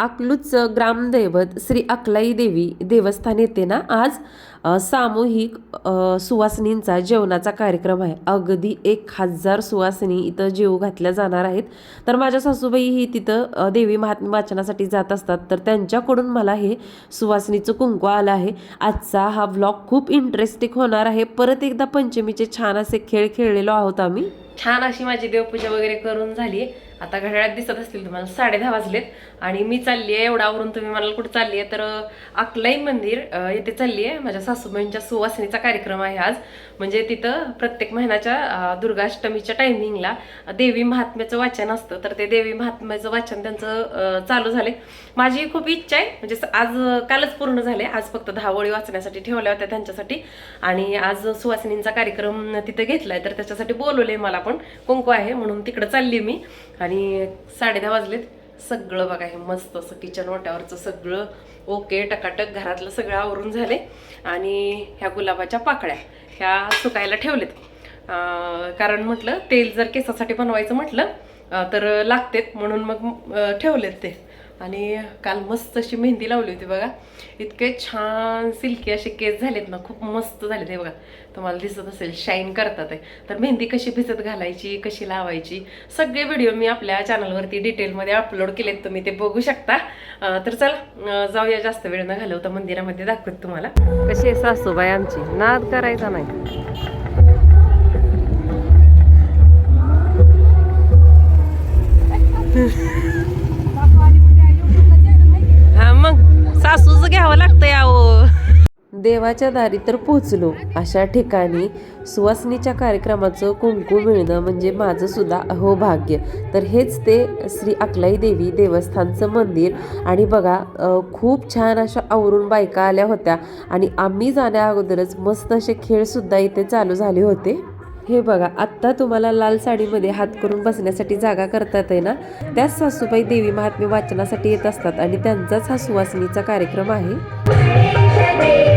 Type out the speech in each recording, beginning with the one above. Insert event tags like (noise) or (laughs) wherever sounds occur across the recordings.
अकलूजचं ग्रामदैवत श्री अकलाई देवी देवस्थान येथे ना आज. सामूहिक सुवासिनींचा जेवणाचा कार्यक्रम आहे. अगदी एक हजार सुवासिनी इथं जेव घातल्या जाणार आहेत. तर माझ्या सासूबाई ही तिथं देवी महात्म्य वाचनासाठी जात असतात. तर त्यांच्याकडून मला हे सुवासिनीचं कुंकू आलं आहे. आजचा हा व्लॉग खूप इंटरेस्टिंग होणार आहे. परत एकदा पंचमीचे छान असे खेळ खेळलेलो आहोत आम्ही. छान अशी माझी देवपूजा वगैरे करून झाली आता घड्याळात दिसत असतील तुम्हाला. साडे दहा वाजलेत आणि मी चालली आहे एवढावरून तुम्ही मला कुठं चालली आहे तर अकलाई मंदिर येथे चालली आहे माझ्या सासूबाईंच्या सुवासिनीचा कार्यक्रम आहे आज. म्हणजे तिथं प्रत्येक महिन्याच्या दुर्गाष्टमीच्या टायमिंगला देवी महात्म्याचं वाचन असतं. तर ते देवी महात्म्याचं वाचन त्यांचं चालू झाले माझी खूप इच्छा आहे. म्हणजे आज कालच पूर्ण झाले आज फक्त दहा ओळी वाचण्यासाठी ठेवल्या होत्या त्यांच्यासाठी. आणि आज सुवासिनींचा कार्यक्रम तिथं घेतला आहे तर त्याच्यासाठी बोलवले मला पण. कुंकू आहे म्हणून तिकडं चालली मी. आणि साडे दहा वाजलेत. सगळं बघा हे मस्त असं किचन वाट्यावरचं सगळं ओके टकाटक घरातलं सगळं आवरून झाले. आणि ह्या गुलाबाच्या पाकळ्या ह्या सुकायला ठेवलेत. कारण म्हटलं तेल जर केसासाठी बनवायचं म्हटलं तर लागतेत. म्हणून मग ठेवलेत ते. आणि काल मस्त अशी मेहंदी लावली होती बघा. इतके छान सिल्की असे केस झालेत ना खूप मस्त झाले ते बघा. तुम्हाला दिसत असेल शाईन करतात आहे तर मेहंदी कशी भिजत घालायची कशी लावायची सगळे व्हिडिओ मी आपल्या चॅनलवरती डिटेलमध्ये अपलोड केलेत तुम्ही ते बघू शकता. तर चला जाऊया जास्त वेळ न घालवता मंदिरामध्ये दाखवत तुम्हाला. कशी आहे सासूबाई आमची? नाद करायचा नाही. (laughs) घ्यावं लागतं यावं देवाच्या दारी तर पोचलो अशा ठिकाणी सुवासनीच्या कार्यक्रमाचं कुंकू मिळणं म्हणजे माझं सुद्धा अहोभाग्य. तर हेच ते श्री अकलाई देवी देवस्थानचं मंदिर. आणि बघा खूप छान अशा आवरून बायका आल्या होत्या. आणि आम्ही जाण्या अगोदरच मस्त असे खेळसुद्धा इथे चालू झाले होते. हे बघा आत्ता तुम्हाला लाल साडीमध्ये हात करून बसण्यासाठी जागा करतात आहे ना त्याच सासूबाई देवी महात्म्य वाचनासाठी येत असतात आणि त्यांचाच हा सुवासिनीचा कार्यक्रम आहे.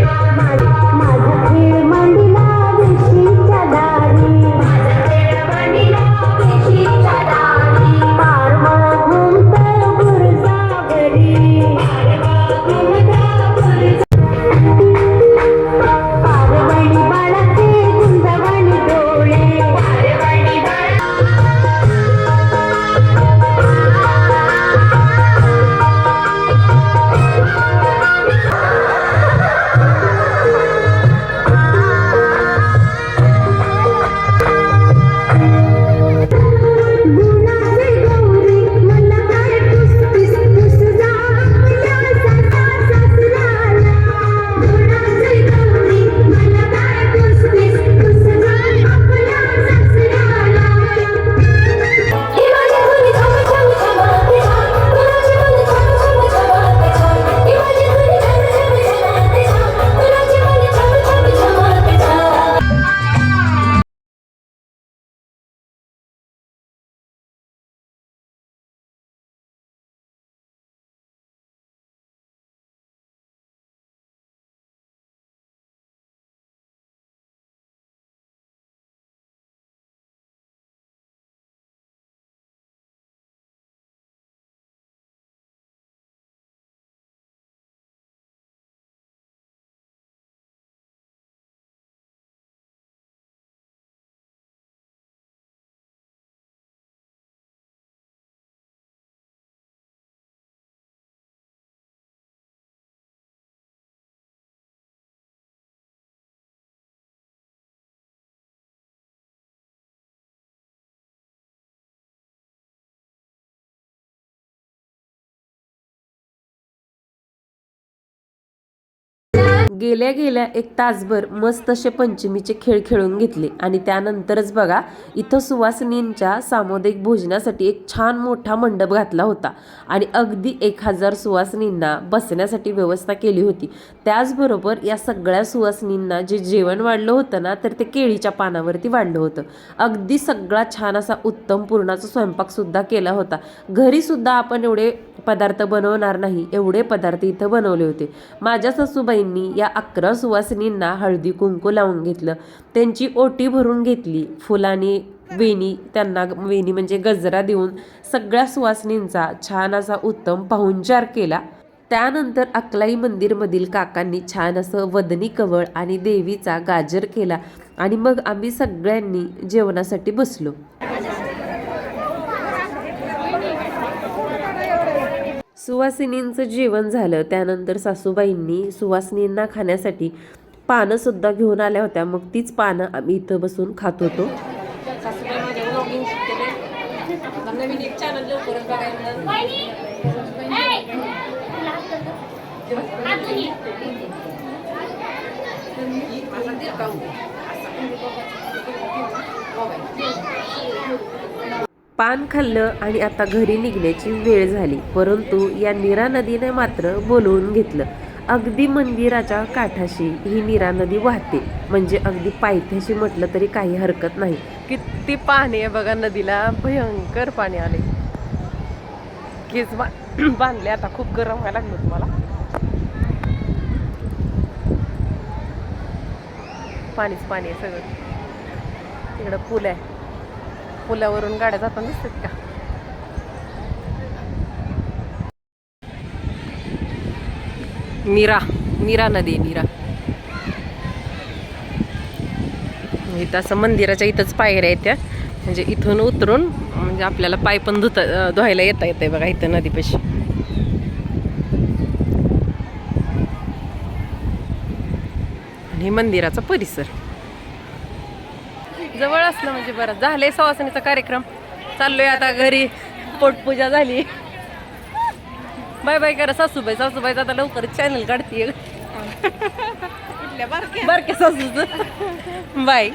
गेल्या गेल्या एक तासभर मस्त असे पंचमीचे खेळ खेळून घेतले. आणि त्यानंतरच बघा इथं सुवासिनींच्या सामुदायिक भोजनासाठी एक छान मोठा मंडप घातला होता. आणि अगदी एक हजार सुवासिनींना बसण्यासाठी व्यवस्था केली होती. त्याचबरोबर या सगळ्या सुवासिनींना जे जेवण वाढलं होतं ना तर ते केळीच्या पानावरती वाढलं होतं. अगदी सगळा छान असा उत्तम पूर्णाचा स्वयंपाकसुद्धा केला होता. घरीसुद्धा आपण एवढे पदार्थ बनवणार नाही एवढे पदार्थ इथं बनवले होते. माझ्या सासूबाईंनी या अकरा सुवासिनींना हळदी कुंकू लावून घेतलं. त्यांची ओटी भरून घेतली. फुलांनी वेणी त्यांना वेणी म्हणजे गजरा देऊन सगळ्या सुवासिनींचा छान असा उत्तम पाहुणचार केला. त्यानंतर अकलाई मंदिरमधील काकांनी छान असं वदनी कवळ आणि देवीचा गाजर केला आणि मग आम्ही सगळ्यांनी जेवणासाठी बसलो. सुवासिनींचं जेवण झालं त्यानंतर सासूबाईंनी सुवासिनींना खाण्यासाठी पानं सुद्धा घेऊन आल्या होत्या मग तीच पानं आम्ही इथं बसून खात होतो पान खाल्लं आणि आता घरी निघण्याची वेळ झाली. परंतु या नीरा नदीने मात्र बोलवून घेतलं. अगदी मंदिराच्या काठाशी ही नीरा नदी वाहते. म्हणजे अगदी पायथ्याशी म्हटलं तरी काही हरकत नाही. किती पाणी आहे बघा नदीला भयंकर पाणी आले. केस बा (clears throat) बांधले आता खूप गरम व्हायला लागलं तुम्हाला. पाणीच पाणी आहे सगळं. तिकडं पूल आहे. पुलावरून गाड्या जाताना दिसतात का? मीरा मीरा नदी आहे, इथं असं मंदिराच्या इथंच पायऱ्या आहेत त्या. म्हणजे इथून उतरून म्हणजे आपल्याला पाय पण धुता धुवायला येता येते बघा इथं नदीपाशी. आणि मंदिराचा परिसर. जवळ असलं म्हणजे बरं. झाले सवासणीचा कार्यक्रम. चाललोय आता घरी. पोटपूजा झाली. बाय बाय करा सासूबाई. सासूबाई आता लवकरच चॅनल काढते बारके सासूच. बाय.